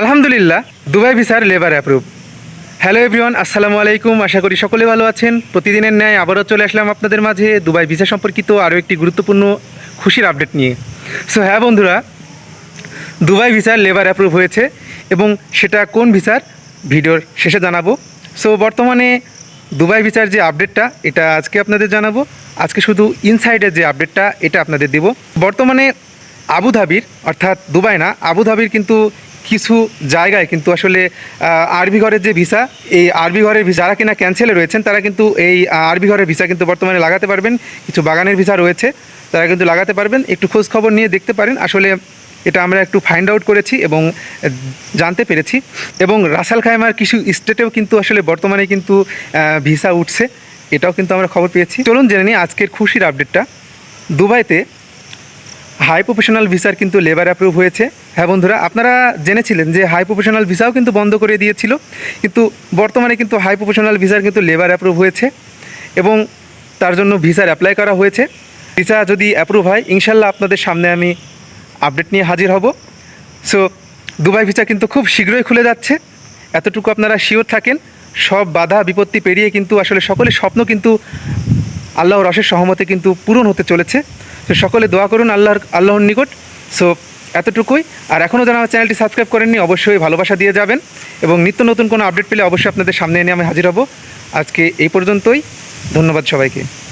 আলহামদুলিল্লাহ, দুবাই ভিসার labour approve hello everyone আসসালামু আলাইকুম, আশা করি সকলে ভালো আছেন। প্রতিদিনের ন্যায় আবারও চলে আসলাম আপনাদের মাঝে দুবাই ভিসা সম্পর্কিত আরও একটি গুরুত্বপূর্ণ খুশির আপডেট নিয়ে। সো হ্যাঁ বন্ধুরা, দুবাই ভিসার লেবার অ্যাপ্রুভ হয়েছে এবং সেটা কোন ভিসার ভিডিওর শেষে জানাব। সো বর্তমানে দুবাই ভিসার যে আপডেটটা এটা আজকে আপনাদের জানাব। আজকে শুধু ইনসাইডের যে আপডেটটা এটা আপনাদের দেব। বর্তমানে আবুধাবির, অর্থাৎ দুবাই না, আবুধাবির কিন্তু কিছু জায়গায় কিন্তু আসলে আরবি ঘরের যে ভিসা, এই আরবি ঘরের ভিসা, যারা কিনা ক্যান্সেলে রয়েছেন, তারা কিন্তু এই আরবি ঘরের ভিসা কিন্তু বর্তমানে লাগাতে পারবেন। কিছু বাগানের ভিসা রয়েছে, তারা কিন্তু লাগাতে পারবেন। একটু খোঁজ খবর নিয়ে দেখতে পারেন। আসলে এটা আমরা একটু ফাইন্ড আউট করেছি এবং জানতে পেরেছি। এবং রাসাল খাইমার কিছু স্টেটেও কিন্তু আসলে বর্তমানে কিন্তু ভিসা উঠছে। এটাও কিন্তু আমরা খবর পেয়েছি। চলুন জেনে নিই আজকের খুশির আপডেটটা দুবাইতে হাই প্রফেশনাল ভিসার কিন্তু লেবার অ্যাপ্রুভ হয়েছে। হ্যাঁ বন্ধুরা, আপনারা জেনেছিলেন যে হাই প্রফেশনাল ভিসাও কিন্তু বন্ধ করে দিয়েছিল, কিন্তু বর্তমানে কিন্তু হাই প্রফেশনাল ভিসার কিন্তু লেবার অ্যাপ্রুভ হয়েছে এবং তার জন্য ভিসার অ্যাপ্লাই করা হয়েছে। ভিসা যদি অ্যাপ্রুভ হয়, ইনশাল্লাহ আপনাদের সামনে আমি আপডেট নিয়ে হাজির হব। সো দুবাই ভিসা কিন্তু খুব শীঘ্রই খুলে যাচ্ছে। এতটুকু আপনারা শিওর থাকেন, সব বাধা বিপত্তি পেরিয়ে কিন্তু আসলে সকলের স্বপ্ন কিন্তু আল্লাহর রসের সহমতে কিন্তু পূরণ হতে চলেছে। তো সকলে দোয়া করুন আল্লাহর আল্লাহর নিকট। সো, এতটুকুই। আর এখনও যারা আমার চ্যানেলটি সাবস্ক্রাইব করেননি, অবশ্যই ভালোবাসা দিয়ে যাবেন এবং নিত্য নতুন কোনো আপডেট পেলে অবশ্যই আপনাদের সামনে এনে আমি হাজির হব। আজকে এই পর্যন্তই। ধন্যবাদ সবাইকে।